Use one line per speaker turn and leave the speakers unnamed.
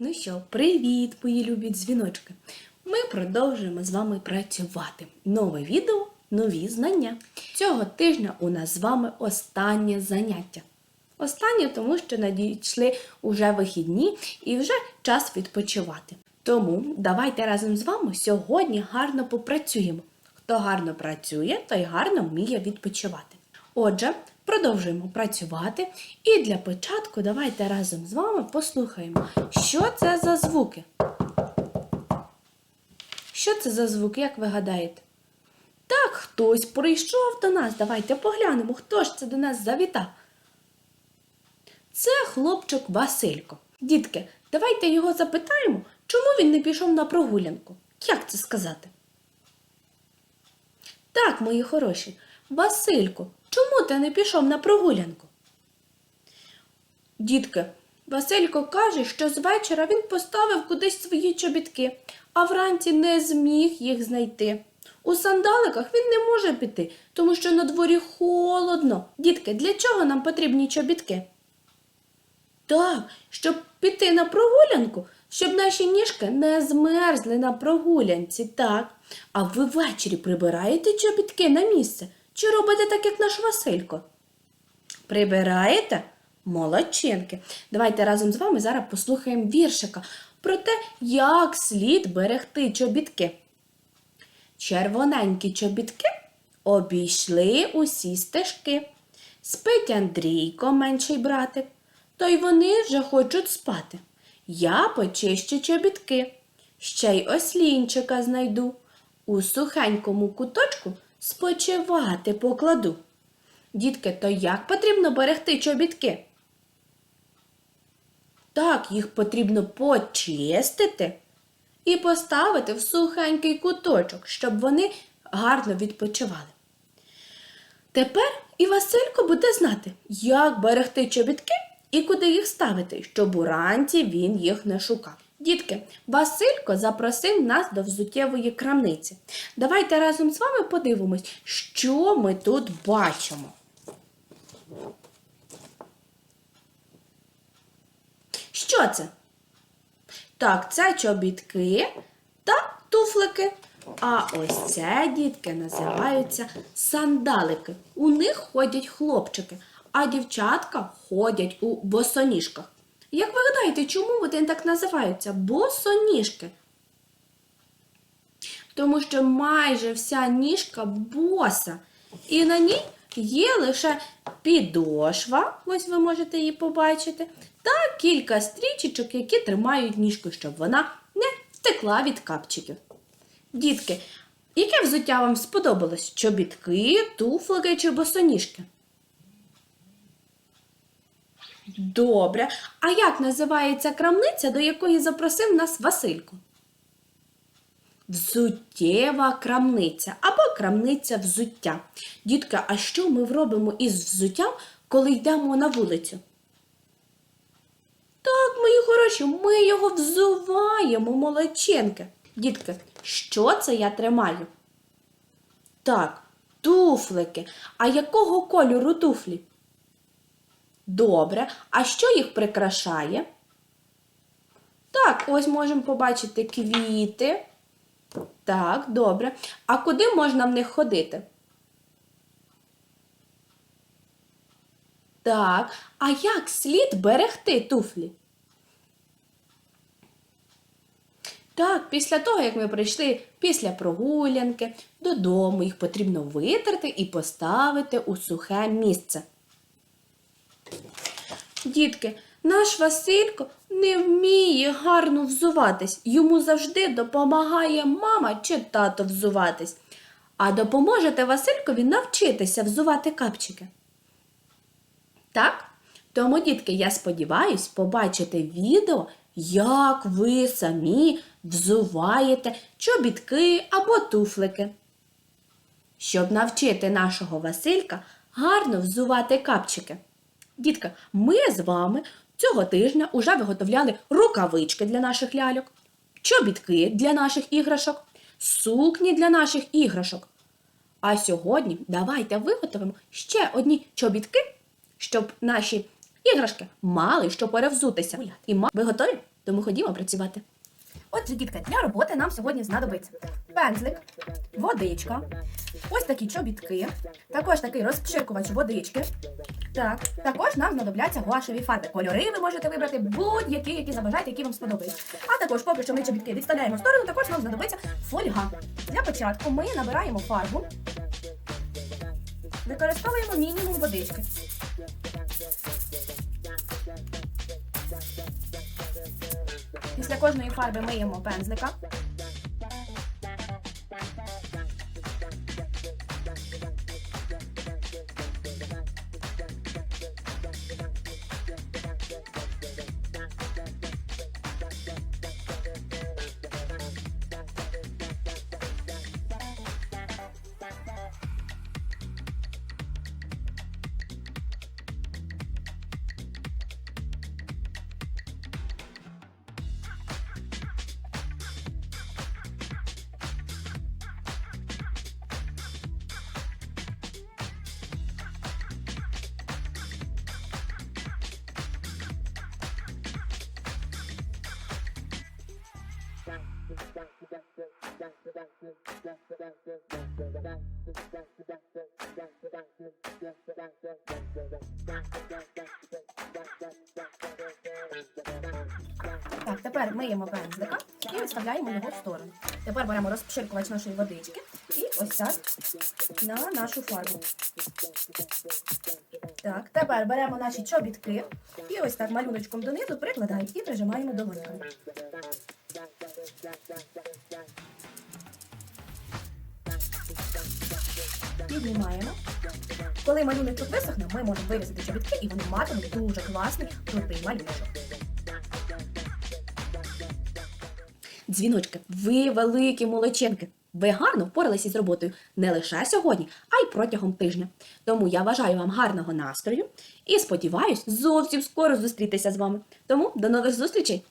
Ну що, привіт, мої любі дзвіночки! Ми продовжуємо з вами працювати. Нове відео, нові знання. Цього тижня у нас з вами останнє заняття. Останнє, тому що надійшли уже вихідні і вже час відпочивати. Тому давайте разом з вами сьогодні гарно попрацюємо. Хто гарно працює, той гарно вміє відпочивати. Отже, продовжуємо працювати. І для початку давайте разом з вами послухаємо, що це за звуки. Що це за звуки, як ви гадаєте? Так, хтось прийшов до нас. Давайте поглянемо, хто ж це до нас завітав. Це хлопчик Василько. Дітки, давайте його запитаємо, чому він не пішов на прогулянку. Як це сказати? Так, мої хороші, Василько, чому ти не пішов на прогулянку? Дітки, Василько каже, що з вечора він поставив кудись свої чобітки, а вранці не зміг їх знайти. У сандаликах він не може піти, тому що на дворі холодно. Дітки, для чого нам потрібні чобітки? Так, щоб піти на прогулянку, щоб наші ніжки не змерзли на прогулянці, так. А ви ввечері прибираєте чобітки на місце? Чи робите так, як наш Василько? Прибираєте? Молодчинки. Давайте разом з вами зараз послухаємо віршика про те, як слід берегти чобітки. Червоненькі чобітки обійшли усі стежки. Спить Андрійко, менший братик, то й вони вже хочуть спати. Я почищу чобітки, ще й ослінчика знайду. У сухенькому куточку спочивати покладу. Дітки, то як потрібно берегти чобітки? Так, їх потрібно почистити і поставити в сухенький куточок, щоб вони гарно відпочивали. Тепер і Василько буде знати, як берегти чобітки і куди їх ставити, щоб уранці він їх не шукав. Дітки, Василько запросив нас до взуттєвої крамниці. Давайте разом з вами подивимось, що ми тут бачимо. Що це? Так, це чобітки та туфлики. А ось це, дітки, називаються сандалики. У них ходять хлопчики, а дівчатка ходять у босоніжках. Як ви гадаєте, чому вони так називаються? Босоніжки? Тому що майже вся ніжка боса, і на ній є лише підошва, ось ви можете її побачити, та кілька стрічечок, які тримають ніжку, щоб вона не втекла від капчиків. Дітки, яке взуття вам сподобалось? Чобітки, туфлики чи босоніжки? Добре. А як називається крамниця, до якої запросив нас Василько? Взуттєва крамниця або крамниця взуття. Дітка, а що ми робимо із взуттям, коли йдемо на вулицю? Так, мої хороші, ми його взуваємо, молодчинки. Дітки, що це я тримаю? Так, туфлики. А якого кольору туфлі? Добре. А що їх прикрашає? Так, ось можемо побачити квіти. Так, добре. А куди можна в них ходити? Так, а як слід берегти туфлі? Так, після того, як ми прийшли після прогулянки додому, їх потрібно витерти і поставити у сухе місце. Дітки, наш Василько не вміє гарно взуватись. Йому завжди допомагає мама чи тато взуватись. А допоможете Василькові навчитися взувати капчики. Так? Тому, дітки, я сподіваюсь побачити відео, як ви самі взуваєте чобітки або туфлики. Щоб навчити нашого Василька гарно взувати капчики. Дітка, ми з вами цього тижня уже виготовляли рукавички для наших ляльок, чобітки для наших іграшок, сукні для наших іграшок. А сьогодні давайте виготовимо ще одні чобітки, щоб наші іграшки мали що перевзутися. І ма... Ви готові? Тому ходімо працювати.
Отже, дітки, для роботи нам сьогодні знадобиться пензлик, водичка, ось такі чобітки, також такий розпширкувач водички. Так, також нам знадобляться гуашеві фарби. Кольори ви можете вибрати будь-які, які забажаєте, які вам сподобаються. А також, поки що ми чобітки відставляємо в сторону, також нам знадобиться фольга. Для початку ми набираємо фарбу, використовуємо мінімум водички. Після кожної фарби миємо пензлика. Так, тепер миємо пензлика і відставляємо його в сторону. Тепер беремо розпширкувач нашої водички і ось так на нашу фарбу. Так, тепер беремо наші чобітки і ось так малюночком донизу прикладаємо і прижимаємо долоньками. Піднімаємо. Коли малюночок висохне, ми можемо вирізати чобітки і вони матимуть дуже класний крутий малюночок.
Дзвіночки, ви великі молодчинки. Ви гарно впоралися з роботою не лише сьогодні, а й протягом тижня. Тому я бажаю вам гарного настрою і сподіваюсь, зовсім скоро зустрітися з вами. Тому до нових зустрічей!